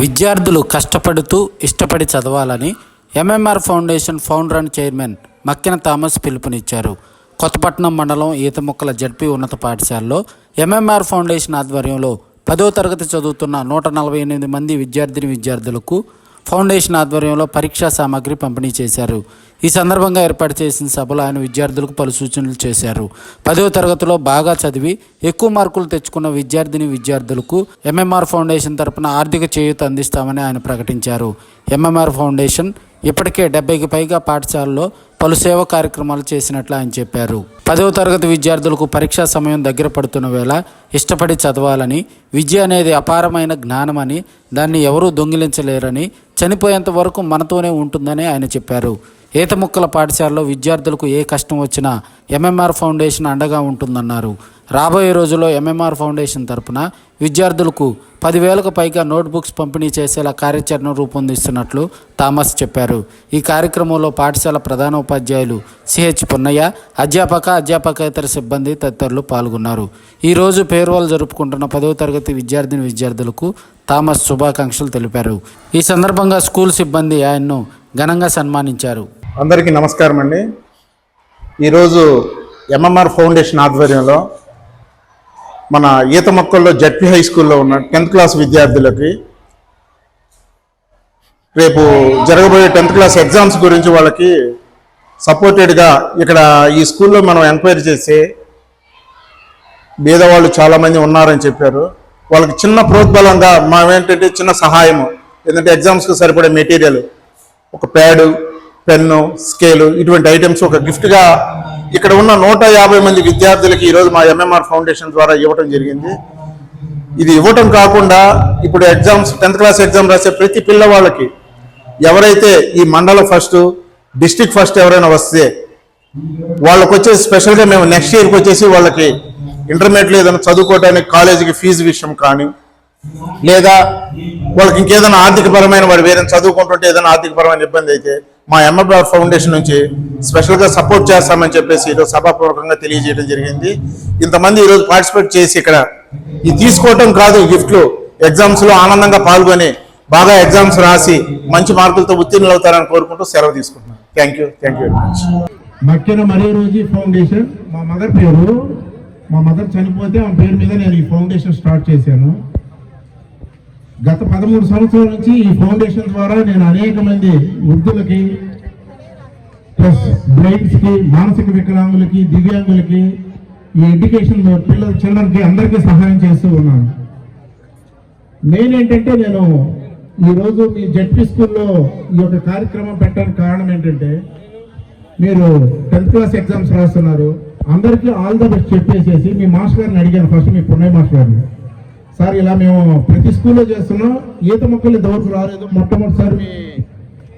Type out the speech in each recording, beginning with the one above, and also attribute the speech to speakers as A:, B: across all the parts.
A: విద్యార్థులు కష్టపడుతూ ఇష్టపడి చదవాలని MMR foundation founder and chairman Makkena Thomas పిలుపునిచ్చారు. కొత్తపట్నం మండలం ఈతముక్కల జడ్పీ ఉన్నత పాఠశాలలో ఎంఎంఆర్ ఫౌండేషన్ ఆధ్వర్యంలో పదో తరగతి చదువుతున్న నూట నలభై ఎనిమిది మంది విద్యార్థిని విద్యార్థులకు ఫౌండేషన్ ఆధ్వర్యంలో పరీక్షా సామాగ్రి పంపిణీ చేశారు. ఈ సందర్భంగా ఏర్పాటు చేసిన సభలో ఆయన విద్యార్థులకు పలు సూచనలు చేశారు. పదవ తరగతిలో బాగా చదివి ఎక్కువ మార్కులు తెచ్చుకున్న విద్యార్థిని విద్యార్థులకు ఎంఎంఆర్ ఫౌండేషన్ తరపున ఆర్థిక చేయూత అందిస్తామని ఆయన ప్రకటించారు. ఎంఎంఆర్ ఫౌండేషన్ ఇప్పటికే డెబ్బైకి పైగా పాఠశాలలో పలు సేవా కార్యక్రమాలు చేసినట్లు ఆయన చెప్పారు. పదవ తరగతి విద్యార్థులకు పరీక్షా సమయం దగ్గర పడుతున్న వేళ ఇష్టపడి చదవాలని విద్య అనేది అపారమైన జ్ఞానమని దాన్ని ఎవరూ దొంగిలించలేరని చనిపోయేంత వరకు మనతోనే ఉంటుందని ఆయన చెప్పారు. ఈత ముక్కల పాఠశాలలో విద్యార్థులకు ఏ కష్టం వచ్చినా ఎంఎంఆర్ ఫౌండేషన్ అండగా ఉంటుందన్నారు. రాబోయే రోజుల్లో ఎంఎంఆర్ ఫౌండేషన్ తరపున విద్యార్థులకు పదివేలకు పైగా నోట్బుక్స్ పంపిణీ చేసేలా కార్యాచరణ రూపొందిస్తున్నట్లు థామస్ చెప్పారు. ఈ కార్యక్రమంలో పాఠశాల ప్రధానోపాధ్యాయులు సిహెచ్ పున్నయ్య అధ్యాపక అధ్యాపకేతర సిబ్బంది తదితరులు పాల్గొన్నారు. ఈరోజు పేరువాలు జరుపుకుంటున్న పదవ తరగతి విద్యార్థిని విద్యార్థులకు థామస్ శుభాకాంక్షలు తెలిపారు. ఈ సందర్భంగా స్కూల్ సిబ్బంది ఆయన్ను ఘనంగా సన్మానించారు.
B: అందరికీ నమస్కారం అండి. ఈరోజు ఎంఎంఆర్ ఫౌండేషన్ ఆధ్వర్యంలో మన ఈత మొక్కల్లో జడ్పీ హై స్కూల్లో ఉన్న టెన్త్ క్లాస్ విద్యార్థులకి రేపు జరగబోయే టెన్త్ క్లాస్ ఎగ్జామ్స్ గురించి వాళ్ళకి సపోర్టెడ్గా ఇక్కడ ఈ స్కూల్లో మనం ఎంక్వైరీ చేసి పేదవాళ్ళు చాలామంది ఉన్నారని చెప్పారు. వాళ్ళకి చిన్న ప్రోద్బలంగా మనం ఏంటంటే చిన్న సహాయము. ఎందుకంటే ఎగ్జామ్స్కి సరిపడే మెటీరియల్ ఒక ప్యాడు పెన్ను స్కేలు ఇటువంటి ఐటమ్స్ ఒక గిఫ్ట్గా ఇక్కడ ఉన్న నూట యాభై మంది విద్యార్థులకి ఈరోజు మా ఎంఎంఆర్ ఫౌండేషన్ ద్వారా ఇవ్వటం జరిగింది. ఇది ఇవ్వటం కాకుండా ఇప్పుడు ఎగ్జామ్స్ టెన్త్ క్లాస్ ఎగ్జామ్ రాసే ప్రతి పిల్లవాళ్ళకి ఎవరైతే ఈ మండల ఫస్ట్ డిస్టిక్ ఫస్ట్ ఎవరైనా వస్తే వాళ్ళకి వచ్చేసి స్పెషల్గా మేము నెక్స్ట్ ఇయర్కి వచ్చేసి వాళ్ళకి ఇంటర్మీడియట్లో ఏదైనా చదువుకోవడానికి కాలేజీకి ఫీజు విషయం కానీ లేదా వాళ్ళకి ఇంకేదైనా ఆర్థికపరమైన వాడు వేరే చదువుకుంటుంటే ఏదైనా ఆర్థికపరమైన ఇబ్బంది అయితే మా ఎంఎఫ్ఆర్ ఫౌండేషన్ నుంచి స్పెషల్గా సపోర్ట్ చేస్తామని చెప్పేసి ఈరోజు సభాపూర్వకంగా తెలియజేయడం జరిగింది. ఇంతమంది ఈరోజు పార్టిసిపేట్ చేసి ఇక్కడ ఇది తీసుకోవటం కాదు గిఫ్ట్లు. ఎగ్జామ్స్లో ఆనందంగా పాల్గొని బాగా ఎగ్జామ్స్ రాసి మంచి మార్కులతో ఉత్తీర్ణులు అవుతారని కోరుకుంటూ సెలవు తీసుకుంటున్నాను. Thank you thank you very much
C: Makkena Rosy foundation. మా మదర్ పేరు మా మదర్ చనిపోతే ఆ పేరు మీద నేను ఈ ఫౌండేషన్ స్టార్ట్ చేశాను. గత పదమూడు సంవత్సరాల నుంచి ఈ ఫౌండేషన్ ద్వారా నేను అనేక మంది వృద్ధులకి ప్లస్ బ్లైండ్స్కి మానసిక వికలాంగులకి దివ్యాంగులకి ఈ ఎడ్యుకేషన్ పిల్లల చిల్డ్రన్కి అందరికీ సహాయం చేస్తూ ఉన్నాను. మెయిన్ ఏంటంటే నేను ఈరోజు మీ జడ్పీ స్కూల్లో ఈ యొక్క కార్యక్రమం పెట్టడానికి కారణం ఏంటంటే మీరు టెన్త్ క్లాస్ ఎగ్జామ్స్ రాస్తున్నారు. అందరికీ ఆల్ ద బెస్ట్ చెప్పేసేసి మీ మాస్టర్ గారిని అడిగాను ఫస్ట్ మీ పుణ్య మాస్టర్ గారిని. సార్ ఇలా మేము ప్రతి స్కూల్లో చేస్తున్నాం. ఈత మొక్కలు ఇంతవరకు రాలేదు. మొట్టమొదటిసారి మీ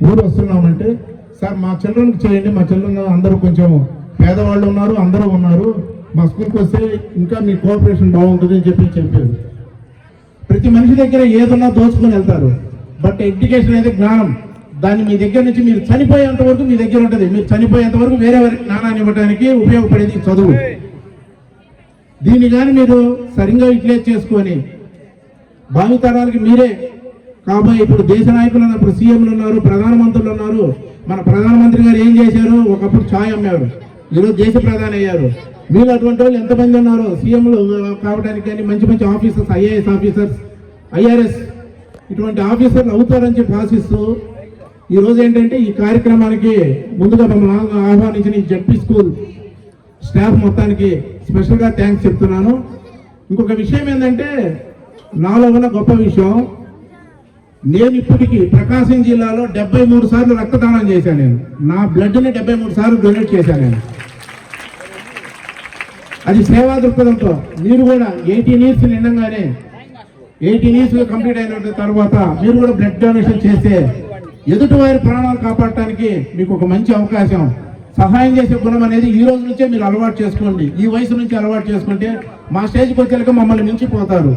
C: ఊరు వస్తున్నామంటే సార్ మా చిల్డ్రన్కి చేయండి. మా చిల్డ్రన్ అందరూ కొంచెం పేదవాళ్ళు ఉన్నారు అందరూ ఉన్నారు. మా స్కూల్కి వస్తే ఇంకా మీ కోఆపరేషన్ బాగుంటుంది అని చెప్పి చెప్పారు. ప్రతి మనిషి దగ్గర ఏదన్నా దోచుకొని వెళ్తారు. బట్ ఎడ్యుకేషన్ అనేది జ్ఞానం. దాన్ని మీ దగ్గర నుంచి మీరు చనిపోయేంత వరకు మీ దగ్గర ఉంటుంది. మీరు చనిపోయేంత వరకు వేరే వారికి జ్ఞానాన్ని ఇవ్వడానికి ఉపయోగపడేది చదువు. దీన్ని కానీ మీరు సరిగ్గా యూటిలైజ్ చేసుకొని భావితరాలకి మీరే కాబోయే ఇప్పుడు దేశ నాయకులు ఉన్నప్పుడు సీఎంలు ఉన్నారు ప్రధానమంత్రులు ఉన్నారు. మన ప్రధానమంత్రి గారు ఏం చేశారు? ఒకప్పుడు ఛాయ్ అమ్మారు ఈరోజు దేశ ప్రధాని అయ్యారు. మీరు అటువంటి వాళ్ళు ఎంతమంది ఉన్నారు? సీఎంలు కావడానికి కానీ మంచి మంచి ఆఫీసర్స్ ఐఏఎస్ ఆఫీసర్స్ ఐఆర్ఎస్ ఇటువంటి ఆఫీసర్లు అవుతారని చెప్పి ఆశిస్తూ ఈరోజు ఏంటంటే ఈ కార్యక్రమానికి ముందుగా మమ్మల్ని ఆహ్వానించిన ఈ జడ్పీ స్కూల్ స్టాఫ్ మొత్తానికి స్పెషల్గా థ్యాంక్స్ చెప్తున్నాను. ఇంకొక విషయం ఏంటంటే నాలో ఉన్న గొప్ప విషయం నేను ఇప్పటికీ ప్రకాశం జిల్లాలో డెబ్బై మూడు సార్లు రక్తదానం చేశాను నేను. నా బ్లడ్ని డెబ్బై మూడు సార్లు డొనేట్ చేశాను నేను. అది సేవా దృక్పథంతో. మీరు కూడా ఎయిటీన్ ఇయర్స్ నిండంగానే ఎయిటీన్ ఇయర్స్ కంప్లీట్ అయిన తర్వాత మీరు కూడా బ్లడ్ డొనేషన్ చేస్తే ఎదుటి వారి ప్రాణాలు కాపాడటానికి మీకు ఒక మంచి అవకాశం. సహాయం చేసే గుణం అనేది ఈ రోజు నుంచే మీరు అలవాటు చేసుకోండి. ఈ వయసు నుంచి అలవాటు చేసుకుంటే మా స్టేజ్కి వచ్చేలాగా మమ్మల్ని మించిపోతారు.